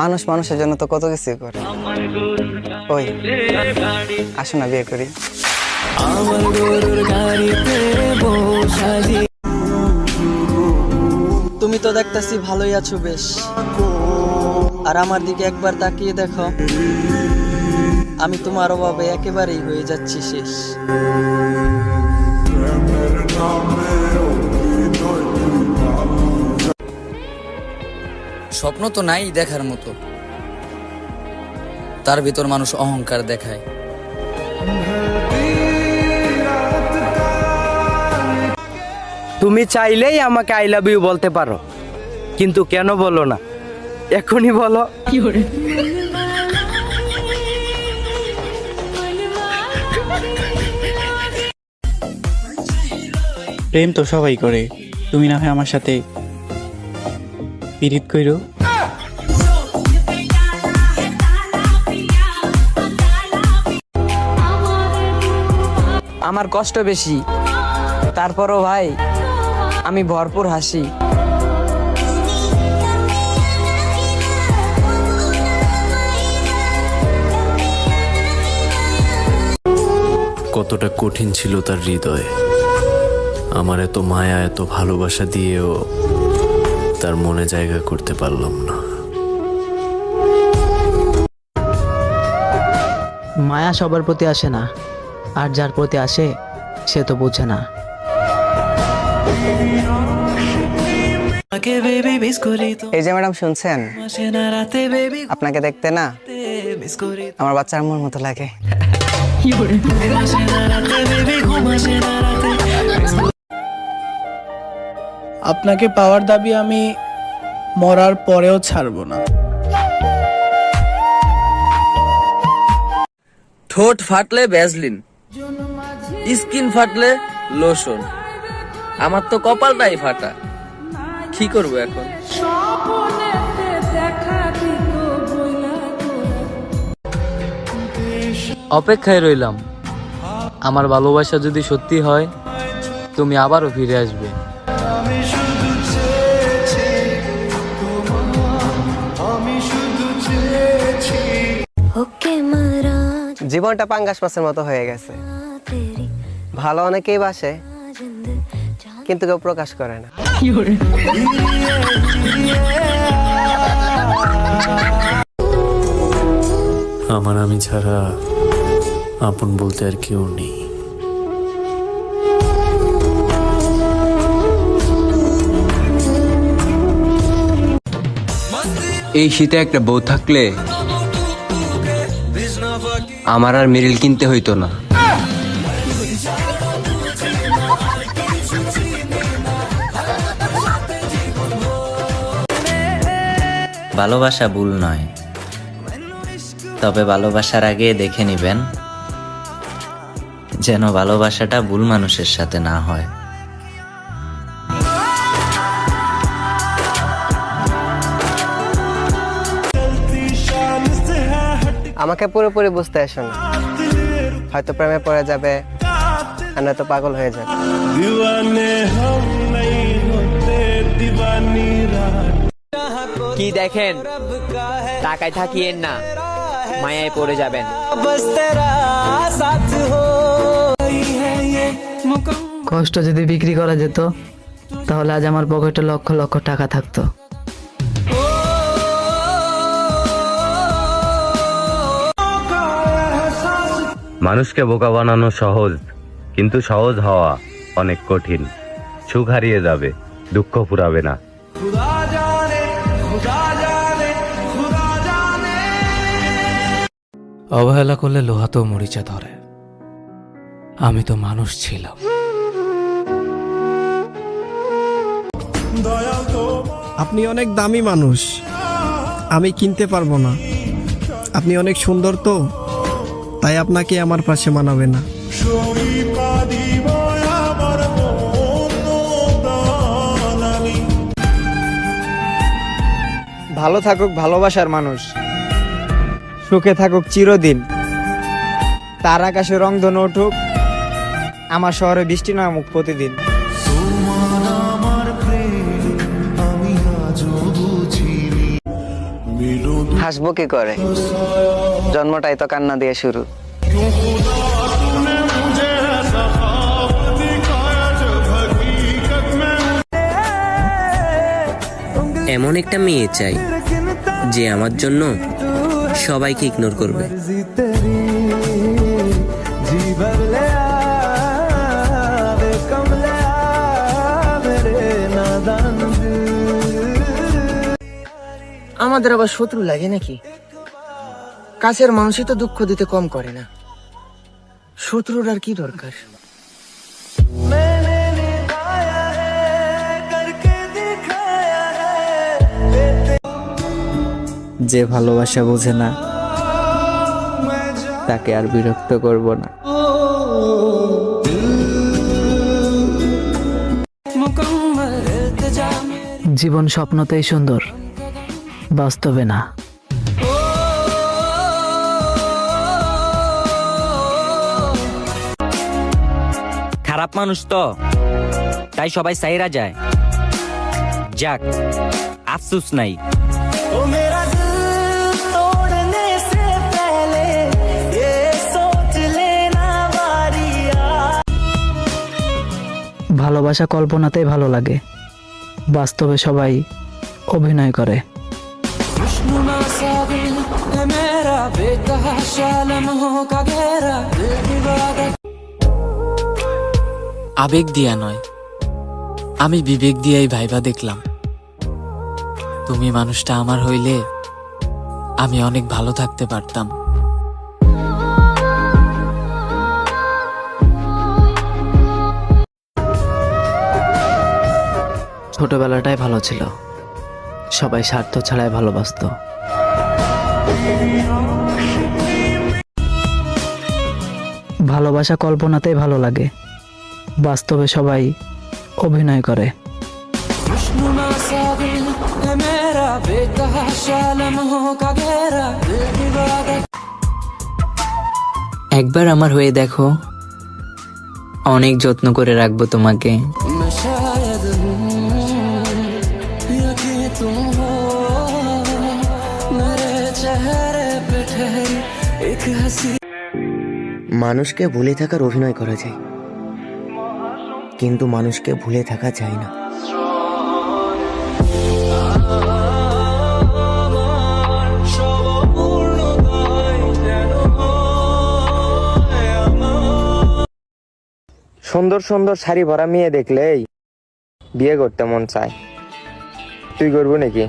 মানুষ মানুষের জন্য তো কত কিছু করে। ওই, আসো না, বিয়ে করি। তুমি তো দেখতাছি ভালোই আছো বেশ। আর আমার দিকে একবার তাকিয়ে দেখো। আমি তোমার অভাবে একেবারেই হয়ে যাচ্ছি শেষ। স্বপ্ন তো নাই দেখার মতো। তার ভিতর মানুষ অহংকার দেখায়। তুমি চাইলেই আমাকে আই লাভ ইউ বলতে পারো কিন্তু কেন বলো না? এখনই বলো। কি প্রেম তো সবাই করে। তুমি না হয় আমার সাথে পিরিত কইরো। আমার কষ্ট বেশি। তারপরও ভাই আমি ভরপুর হাসি। কতটা কঠিন ছিল তার হৃদয়। আমার এত মায়া এত ভালোবাসা দিয়েও তার মনে জায়গা করতে পারলাম না। মায়া সবার প্রতি আসে না আর যার প্রতি আসে সে তো বোঝে না। এই যে ম্যাডাম শুনছেন? আপনাকে দেখতে না? আমার বাচ্চা আম্মুর মতো লাগে। আপনাকে পাওয়ার দাবি আমি মরার পরেও ছাড়বো না। ঠোঁট ফাটলে ভ্যাসলিন স্কিন ফাটলে লোশন। আমার তো কপালটাই ফাটা। কি করব এখন? অপেক্ষায় রইলাম। আমার ভালোবাসা যদি সত্যি হয় তুমি আবারও ফিরে আসবে। জীবনটা পাঙ্গাস মাছের মতো হয়ে গেছে। ভালো অনেকেই বাসে কিন্তু কেউ প্রকাশ করে না। আমার আমি ছাড়া আপন বলতে আর কেউ নেই। এই শীতে একটা বউ থাকলে আমার আর মেরিল কিনতে হইতো না। ভালোবাসা ভুল নয়। তবে ভালোবাসার আগে দেখে নিবেন, যেন ভালোবাসাটা ভুল মানুষের সাথে না হয়। আমাকে পুরোপুরি বুঝতে আসো না। হয়তো প্রেমে পড়ে যাবে আর নয়তো পাগল হয়ে যাবে। কি দেখেন? টাকায় থাকিয়েন না। মায়ায় পড়ে যাবেন। কষ্ট যদি বিক্রি করা যেত তাহলে আজ আমার পকেটে লক্ষ লক্ষ টাকা থাকতো। মানুষকে বোকা বানানো সহজ কিন্তু সহজ হওয়া অনেক কঠিন। সুখ হারিয়ে যাবে দুঃখ ফুরাবে না। অবহেলা করলে লোহাতেও মরিচা ধরে। আমি তো মানুষ ছিলাম। আপনি অনেক দামি মানুষ। আমি কিনতে পারব না। আপনি অনেক সুন্দর তো। তাই আপনাকে আমার পাশে মানাবে না। ভালো থাকুক ভালোবাসার মানুষ, সুখে থাকুক চিরদিন। তার আকাশে রংধনু উঠুক আমার শহরে বৃষ্টি নামুক প্রতিদিন। হাসবো কি করে? জন্মটাই তো কান্না দিয়ে শুরু। এমন একটা মেয়ে চাই, যে আমার জন্য সবাইকে ইগনোর করবে। আমাদের আবার শত্রু লাগে নাকি? কাছের মানুষই তো দুঃখ দিতে কম করে না। শত্রুর আর কি দরকার? যে ভালোবাসা বোঝে না তাকে আর বিরক্ত করব না। জীবন স্বপ্নতেই সুন্দর। বাস্তবে না। খারাপ মানুষ তো তাই সবাই সাইরা যায়। যাক আফসুস নাই। ভালোবাসা কল্পনাতেই ভালো লাগে। বাস্তবে সবাই অভিনয় করে। আবেগ দিয়া নয়। আমি বিবেক দিয়াই ভাইবা দেখলাম। তুমি মানুষটা আমার হইলে আমি অনেক ভালো থাকতে পারতাম। ছোটবেলাটাই ভালো ছিল। সবাই স্বার্থ ছাড়াই ভালোবাসতো। ভালোবাসা কল্পনাতেই ভালো লাগে। বাস্তবে সবাই অভিনয় করে। একবার আমার হয়ে দেখো, অনেক যত্ন করে রাখব তোমাকে। মানুষকে ভুলে থাকার অভিনয় করা যায়। কিন্তু মানুষকে ভুলে থাকা যায় না। সুন্দর সুন্দর শাড়ি ভরা মেয়ে দেখলেই বিয়ে করতে মন চায়। তুই করব নাকি?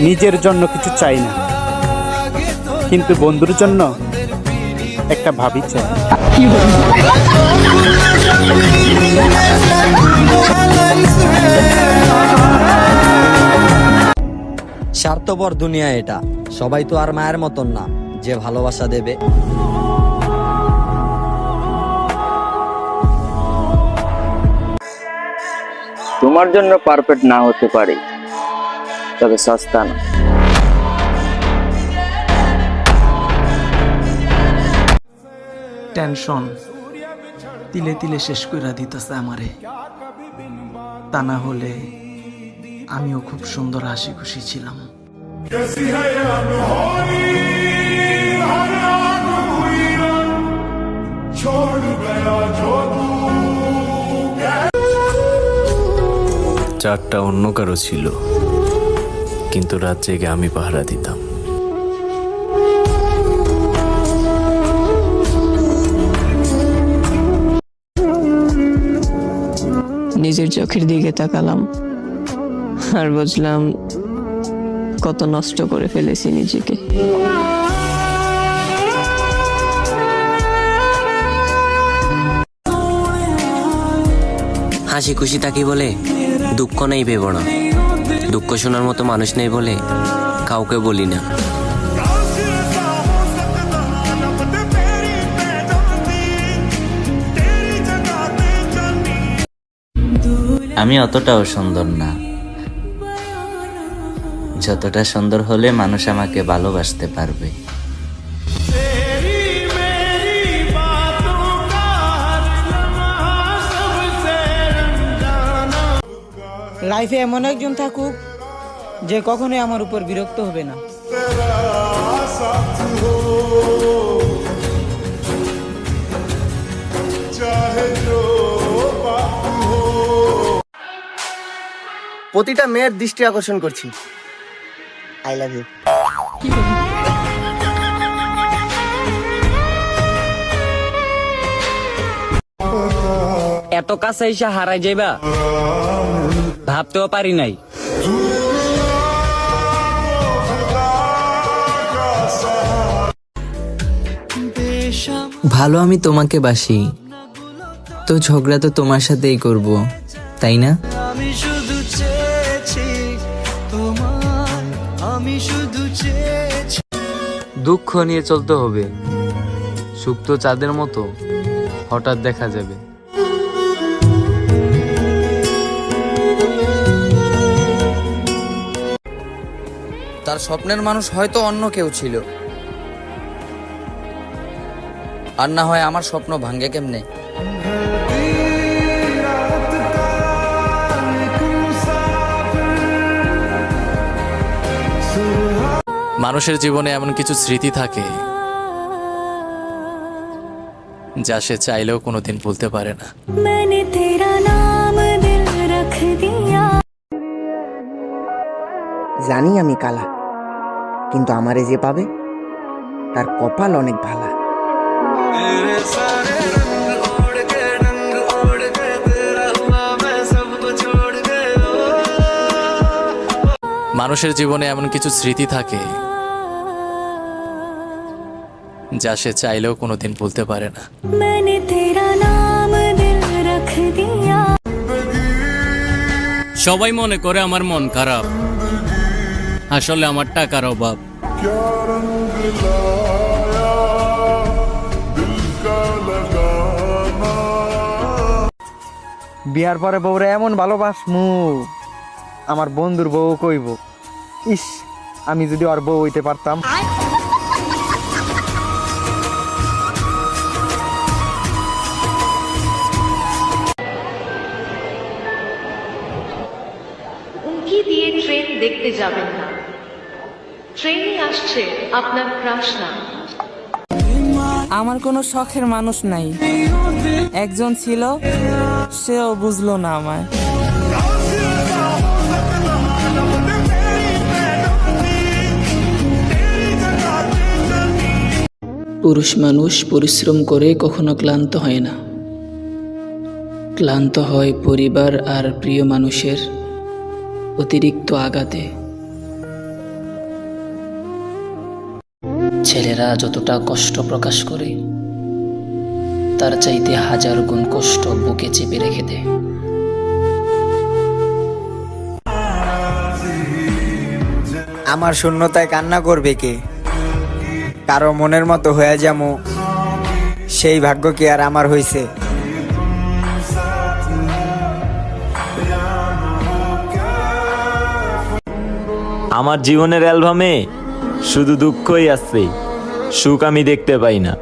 নিজের জন্য কিছু চাই না। কিন্তু বন্ধুর জন্য একটা ভাবি চাই। স্বার্থপর দুনিয়া এটা। সবাই তো আর মায়ের মতন না, যে ভালোবাসা দেবে। তোমার জন্য পারফেক্ট না হতে পারে। তবে সস্তা না। টেনশন তিলে তিলে শেষ করে দিতেছে আমারে। তা না হলে আমিও খুব সুন্দর হাসি খুশি ছিলাম চারটা অন্য কারও ছিল। কিন্তু রাত জেগে আমি পাহারা দিতাম। নিজের চোখের দিকে তাকালাম। আর বুঝলাম কত নষ্ট করে ফেলেছি নিজেকে। হাসি খুশি থাকি বলে? দুঃখ নেই ভেব না। দুঃখ শোনার মতো মানুষ নেই বলে কাউকে বলি না। আমি অতটাও সুন্দর না। যতটা সুন্দর হলে মানুষ আমাকে ভালোবাসতে পারবে। লাইফে এমন একজন থাকুক যে কখনোই আমার উপর বিরক্ত হবে না। প্রতিটা মেয়ের দৃষ্টি আকর্ষণ করছি। আই লাভ ইউ এত কাছে এসে হারাই যাইবা? ভাবতেও পারি নাই। ভালো আমি তোমাকে বাসি। তো ঝগড়া তো তোমার সাথেই করব তাই না? দুঃখ নিয়ে চলতে হবে। সুপ্ত চাঁদের মতো হঠাৎ দেখা যাবে। তার স্বপ্নের মানুষ হয়তো অন্য কেউ ছিল। আর না হয় আমার স্বপ্ন ভাঙ্গে কেমনে? মানুষের জীবনে এমন কিছু স্মৃতি থাকে যা সে চাইলেও কোনোদিন ভুলতে পারে না। জানি আমি কালা। কিন্তু আমারে যে পাবে তার কপাল অনেক ভালা। মানুষের জীবনে এমন কিছু স্মৃতি থাকে যা সে চাইলেও কোনোদিন ভুলতে পারে না। সবাই মনে করে আমার মন খারাপ। আসলে আমার টাকার অভাব। বিয়ার পরে বউরে এমন ভালোবাস মু আমার বন্ধুর বউ কইব, ইস, আমি যদি আর বউ হইতে পারতাম। আমার কোনো শখের মানুষ নাই। একজন ছিল, সেও বুঝলো না আমায়। পুরুষ মানুষ পরিশ্রম করে কখনো ক্লান্ত হয় না। ক্লান্ত হয় পরিবার আর প্রিয় মানুষের অতিরিক্ত আঘাতে। ছেলেরা যতটা কষ্ট প্রকাশ করে তার চাইতে হাজার গুণ কষ্ট বুকে চেপে রেখে দেয়। আমার শূন্যতায় কান্না করবে কে? কারও মনের মতো হয়ে যামু সেই ভাগ্য কি আর আমার হইছে? আমার জীবনের অ্যালবামে শুধু দুঃখই আছে। সুখ আমি দেখতে পাই না।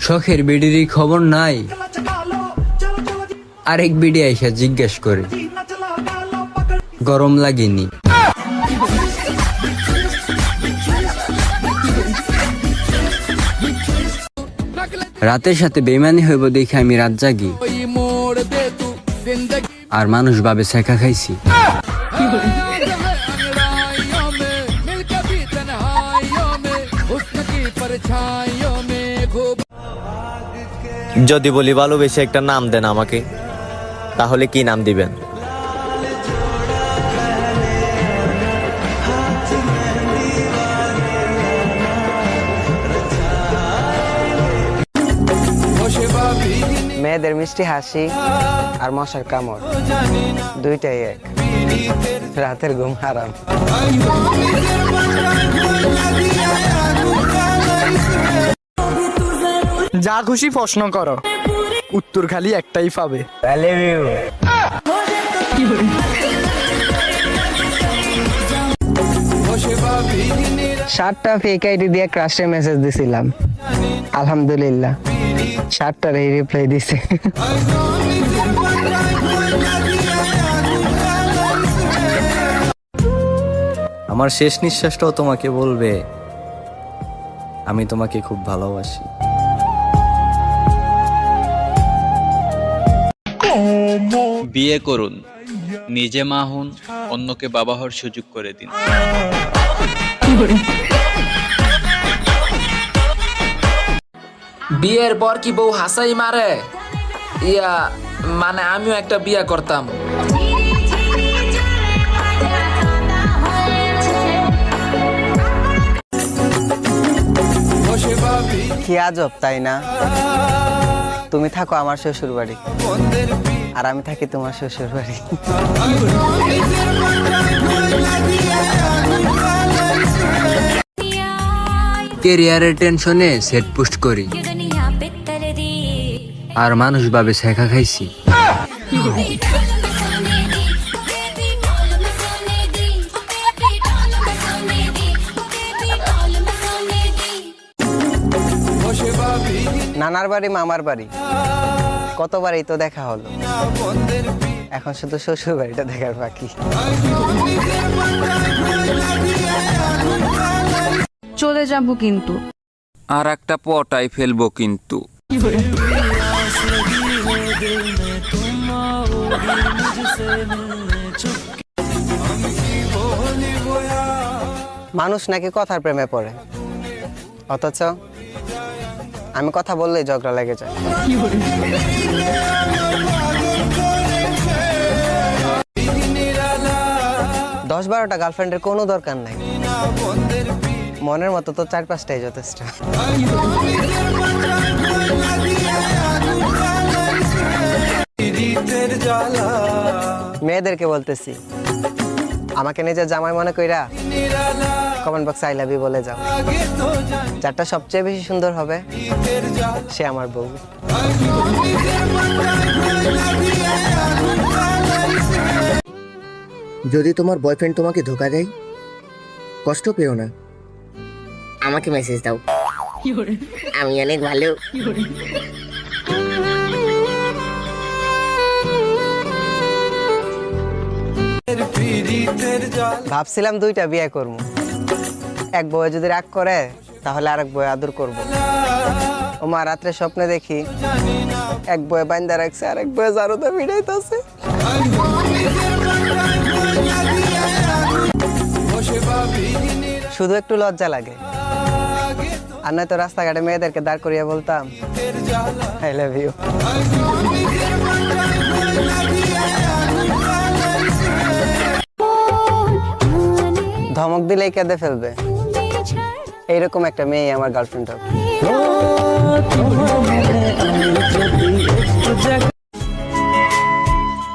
শখের বিডিরই খবর নাই। আরেক বিডি আইসা জিজ্ঞেস করে। গরম লাগেনি। রাতের সাথে বেমানি হইব দেখে আমি রাত জাগি। আর মানুষ ভাবে শেখা খাইছি। যদি বলি ভালোবেসে একটা নাম দেন আমাকে, তাহলে কি নাম দিবেন? মেয়েদের মিষ্টি হাসি আর মশার কামড়। দুইটাই এক। রাতের ঘুম হারাম। যা খুশি প্রশ্ন করো। উত্তর খালি একটাই পাবে। সাতটা ফেক আইডি দিয়ে ক্রাশে মেসেজ দিছিলাম। আলহামদুলিল্লাহ। সাতটার এই রিপ্লাই দিছে। আমার শেষ নিঃশ্বাসটাও তোমাকে বলবে আমি তোমাকে খুব ভালোবাসি। বিয়ে করুন নিজে মা হন অন্যকে বাবা হওয়ার সুযোগ করে দিন। বিয়ের পর কি বউ হাসাই মারে? ইয়া মানে আমিও একটা বিয়ে করতাম। কি আজব, তাই না? তুমি থাকো আমার শ্বশুর বাড়ি আর আমি থাকি তোমার শ্বশুর বাড়ি কেরিয়ারের টেনশনে সেট পোস্ট করি। আর মানুষ ভাবে শেখা খাইছি। নানার বাড়ি মামার বাড়ি। কতবারই তো দেখা হলো। এখন শুধু শ্বশুর বাড়িটা দেখার বাকি। চলে যাব কিন্তু। আর একটা পটাই ফেলব কিন্তু। মানুষ নাকি কথার প্রেমে পড়ে? অথচ আমি কথা বললেই ঝগড়া লেগে যায়। দশ বারোটা গার্লফ্রেন্ডের কোনো দরকার নাই। মনের মতো তো চার পাঁচটাই যথেষ্ট। মেয়েদেরকে বলতেছি আমাকে নিয়ে নিজের জামাই মনে কইরা কমেন্ট বক্সে আই লাভ ইউ বলে যাও। যারটা সবচেয়ে বেশি সুন্দর হবে সে আমার বউ। যদি তোমার বয়ফ্রেন্ড তোমাকে ধোকা দেয় কষ্ট পেও না। আমাকে মেসেজ দাও। আমি অনেক ভালো। ভাবছিলাম দুইটা বিয়ে করব। এক বয়ে যদি রাগ করে, তাহলে আরেক বয়ে আদর করব। ও রাত্রে স্বপ্নে দেখি, এক বয়ে বান্দা রাখছে আর আরেক বয়ে জারুদা ভিড়াইতেছে। শুধু একটু লজ্জা লাগে। আর নয়তো রাস্তাঘাটে মেয়েদেরকে দাঁড় করিয়ে বলতাম আই লাভ ইউ ধমক দিলেই কেঁদে ফেলবে। এইরকম একটা মেয়ে আমার গার্লফ্রেন্ড হবে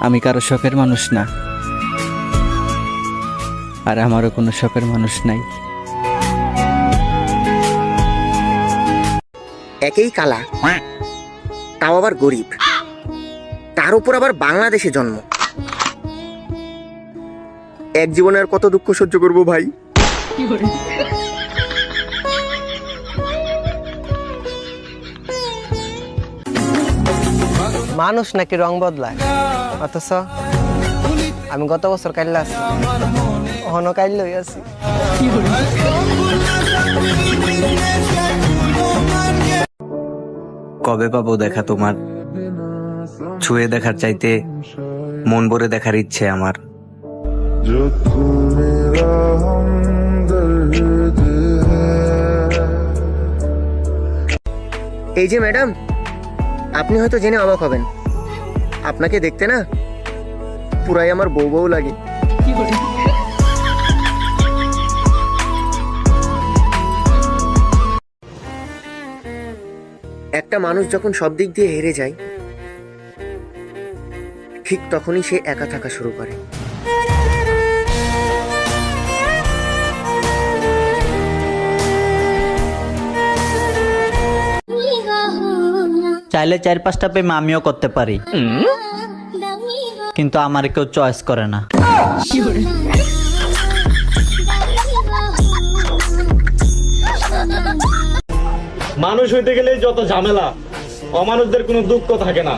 আমি কারও শখের মানুষ না। আর আমারও কোনো শখের মানুষ নাই। একেই কালা তাও আবার গরিব। তার উপর আবার বাংলাদেশে জন্ম। এক জীবনে আর কত দুঃখ সহ্য করব ভাই? মানুষ নাকি রং বদলায়? অথচ আমি গত বছর কাইল্লা আছি। অহনো কাইল্লই আছি। কবে পাবো দেখা তোমার? ছুঁয়ে দেখার চাইতে মন ভরে দেখার ইচ্ছে আমার। এই যে ম্যাডাম আপনি হয়তো জেনে অবাক হবেন। আপনাকে দেখতে না পুরাই আমার বউ বউ লাগে। একটা মানুষ যখন সব দিক দিয়ে হেরে যায় ঠিক তখনই সে একা থাকা শুরু করে। চাইলে চার পাঁচটা প্রেম আমিও করতে পারি। কিন্তু আমার কেউ চয়েস করে না। মানুষ হইতে গেলে যত ঝামেলা, অমানুষদের কোনো দুঃখ থাকে না।